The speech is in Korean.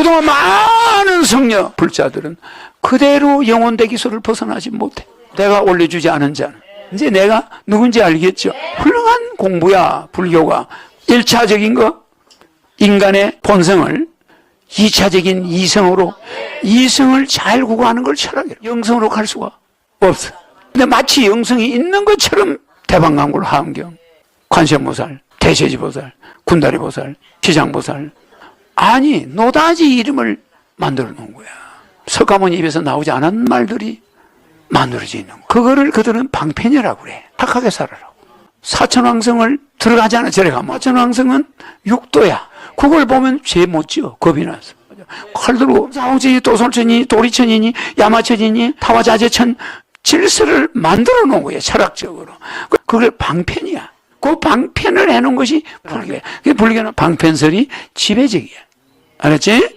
그동안 많은 성녀 불자들은 그대로 영혼대 기소를 벗어나지 못해. 내가 올려주지 않은 자는. 이제 내가 누군지 알겠죠? 훌륭한 공부야, 불교가. 일차적인 거 인간의 본성을 이차적인 이성으로, 이성을 잘 구가하는 걸 철학이에요. 영성으로 갈 수가 없어. 근데 마치 영성이 있는 것처럼 대방광굴 하은경, 관세음보살, 대세지보살, 군다리보살, 시장보살, 아니 노다지 이름을 만들어 놓은 거야. 석가모니 입에서 나오지 않은 말들이 만들어져 있는 거야. 그거를 그들은 방편이라고 그래. 착하게 살아라고. 사천왕성을 들어가지 않아 저래 가면 사천왕성은 육도야. 그걸 보면 죄 못 지어. 겁이 나서. 칼 들고 사오지 도솔천이 도리천이니 야마천이니 타와자재천 질서를 만들어 놓은 거예요. 철학적으로. 그- 그걸 방편이야. 그 방편을 해놓은 것이 불교야. 그 불교는 방편설이 지배적이야. 알았지?